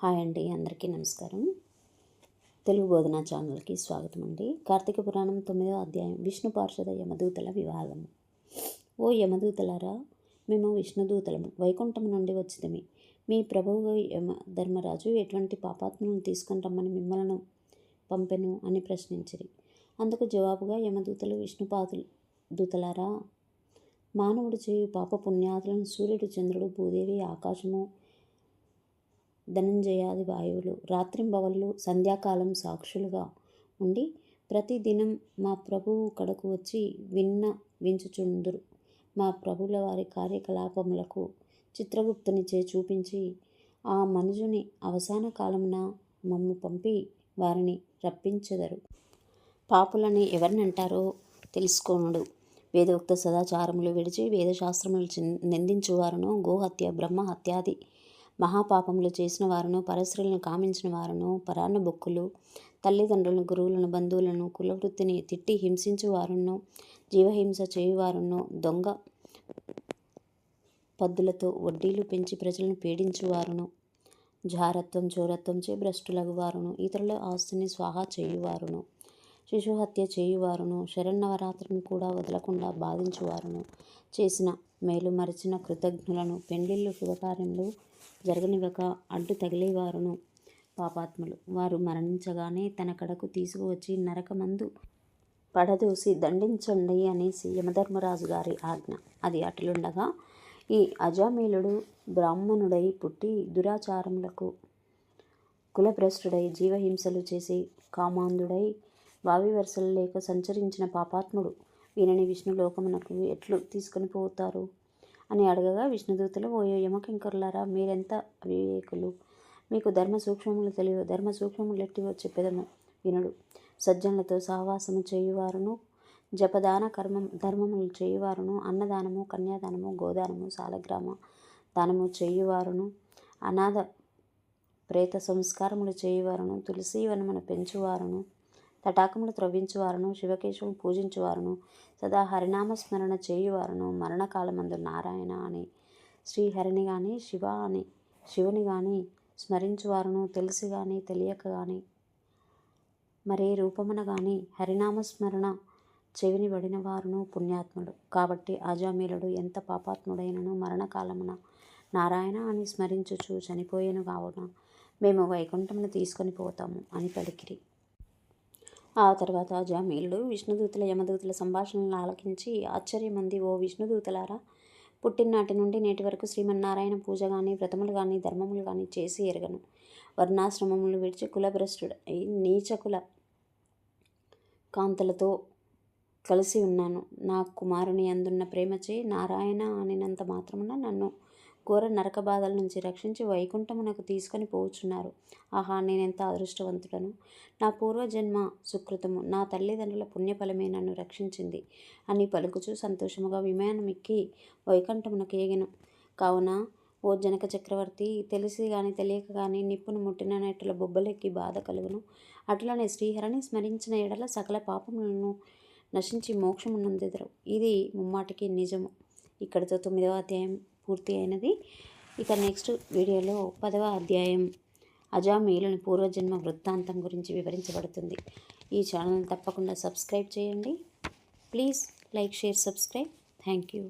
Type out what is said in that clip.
Hi అండి అందరికీ నమస్కారం. తెలుగు బోధన ఛానల్కి స్వాగతం అండి. కార్తీక పురాణం తొమ్మిదో అధ్యాయం విష్ణు పార్షద యమదూతల వివాహము ఓ యమదూతలారా మేము విష్ణుదూతలము వైకుంఠం నుండి వచ్చితమి. మీ ప్రభువు యమ ధర్మరాజు ఎటువంటి పాపాత్మను తీసుకొని రమ్మని మిమ్మలను పంపెను అని ప్రశ్నించిరి. అందుకు జవాబుగా యమదూతలు విష్ణుపాదులు దూతలారా మానవుడు చేయు పాప పుణ్యాదులను సూర్యుడు చంద్రుడు భూదేవి ఆకాశము ధనంజయాది వాయువులు రాత్రింబవళ్ళు సంధ్యాకాలం సాక్షులుగా ఉండి ప్రతిదినం మా ప్రభువు కడకు వచ్చి విన్న వించుచుందురు. మా ప్రభుల వారి కార్యకలాపములకు చిత్రగుప్తునిచే చూపించి ఆ మనుజుని అవసాన కాలమున మమ్ము పంపి వారిని రప్పించెదరు. పాపులని ఎవరినంటారో తెలుసుకోనుడు. వేదోక్త సదాచారములు విడిచి వేదశాస్త్రములు నిందించువారును గోహత్య బ్రహ్మహత్యాది మహాపాపములు చేసిన వారును పరస్త్రీలను కామించిన వారును పరాన్న బొక్కులు తల్లిదండ్రులను గురువులను బంధువులను కులవృత్తిని తిట్టి హింసించువారును జీవహింస చేయువారును దొంగ పద్దులతో వడ్డీలు పెంచి ప్రజలను పీడించువారును జారత్వం చోరత్వం చే భ్రష్టులగు వారును ఇతరుల ఆస్తిని స్వాహా చేయువారును శిశు హత్య చేయువారును శరన్నవరాత్రిని కూడా వదలకుండా బాధించువారును. చేసిన మేలు మరిచిన కృతజ్ఞులను పెండ్లిళ్ళు శుభకార్యములు జరగనివ్వక అడ్డు తగిలేవారును పాపాత్ములు. వారు మరణించగానే తన కడకు తీసుకువచ్చి నరకమందు పడదూసి దండించండి అనేసి యమధర్మరాజు గారి ఆజ్ఞ. అది అటులుండగా ఈ అజామీలుడు బ్రాహ్మణుడై పుట్టి దురాచారములకు కులభ్రష్టుడై జీవహింసలు చేసి కామాంధుడై వావి వరుసలు లేక సంచరించిన పాపాత్ముడు వీనని విష్ణులోకమునకు ఎట్లు తీసుకొని పోతారు? అని అడగగా విష్ణుదూతలు ఓయో యమకింకరులారా మీరెంత అవివేకులు? మీకు ధర్మ సూక్ష్మములు తెలియవు. ధర్మ సూక్ష్మములు ఎట్టివో చెప్పేదము వినుడు. సజ్జనులతో సహవాసము చేయువారును? జపదాన కర్మ ధర్మములు చేయువారును? అన్నదానము కన్యాదానము గోదానము సాలగ్రామ దానము చేయువారును? అనాథ ప్రేత సంస్కారములు చేయువారును? తులసీవనమును పెంచువారును? తటాకములు త్రవ్వించువారును శివకేశవం పూజించువారును సదా హరినామస్మరణ చేయువారును మరణకాలమందు నారాయణ అని శ్రీహరిని కానీ శివ అని శివుని కానీ స్మరించువారును తెలిసి కానీ తెలియక కానీ మరే రూపమున కానీ హరినామస్మరణ చెవిని పడిన వారును పుణ్యాత్ముడు. కాబట్టి అజామీలుడు ఎంత పాపాత్ముడైనను మరణకాలమున నారాయణ అని స్మరించుచు చనిపోయేను కావున మేము వైకుంఠమును తీసుకొని పోతాము అని పలికిరి. ఆ తర్వాత జామీలుడు విష్ణుదూతుల యమదూతుల సంభాషణలను ఆలకించి ఆశ్చర్యమంది ఓ విష్ణుదూతలారా! పుట్టినాటి నుండి నేటి వరకు శ్రీమన్నారాయణ పూజ కానీ వ్రతములు కానీ ధర్మములు కానీ చేసి ఎరగను. వర్ణాశ్రమములు విడిచి కులభ్రష్టుడై నీచకుల కాంతలతో కలిసి ఉన్నాను. నా కుమారుని అందున్న ప్రేమచే నారాయణ అనినంత మాత్రమున నన్ను ఘోర నరక బాధల నుంచి రక్షించి వైకుంఠమునకు తీసుకొని పోచున్నారు. ఆహా నేనెంత అదృష్టవంతుడను? నా పూర్వజన్మ సుకృతము నా తల్లిదండ్రుల పుణ్యఫలమే నన్ను రక్షించింది అని పలుకుచూ సంతోషముగా విమానం ఎక్కి వైకుంఠమునకు ఏగెను. కావున ఓ జనక చక్రవర్తి తెలిసి కానీ తెలియక కానీ నిప్పును ముట్టిన నెట్టుల బొబ్బలెక్కి బాధ కలుగును. అట్లనే శ్రీహరిని స్మరించిన ఎడల సకల పాపములను నశించి మోక్షమునందెదరు. ఇది ముమ్మాటికి నిజము. ఇక్కడితో తొమ్మిదవ అధ్యాయం. పూర్తి అయినది. ఇక నెక్స్ట్ వీడియోలో పదవ అధ్యాయం. అజామీలుని పూర్వజన్మ వృత్తాంతం గురించి వివరించబడుతుంది. ఈ ఛానల్ని తప్పకుండా సబ్స్క్రైబ్ చేయండి. Please like share subscribe. Thank you.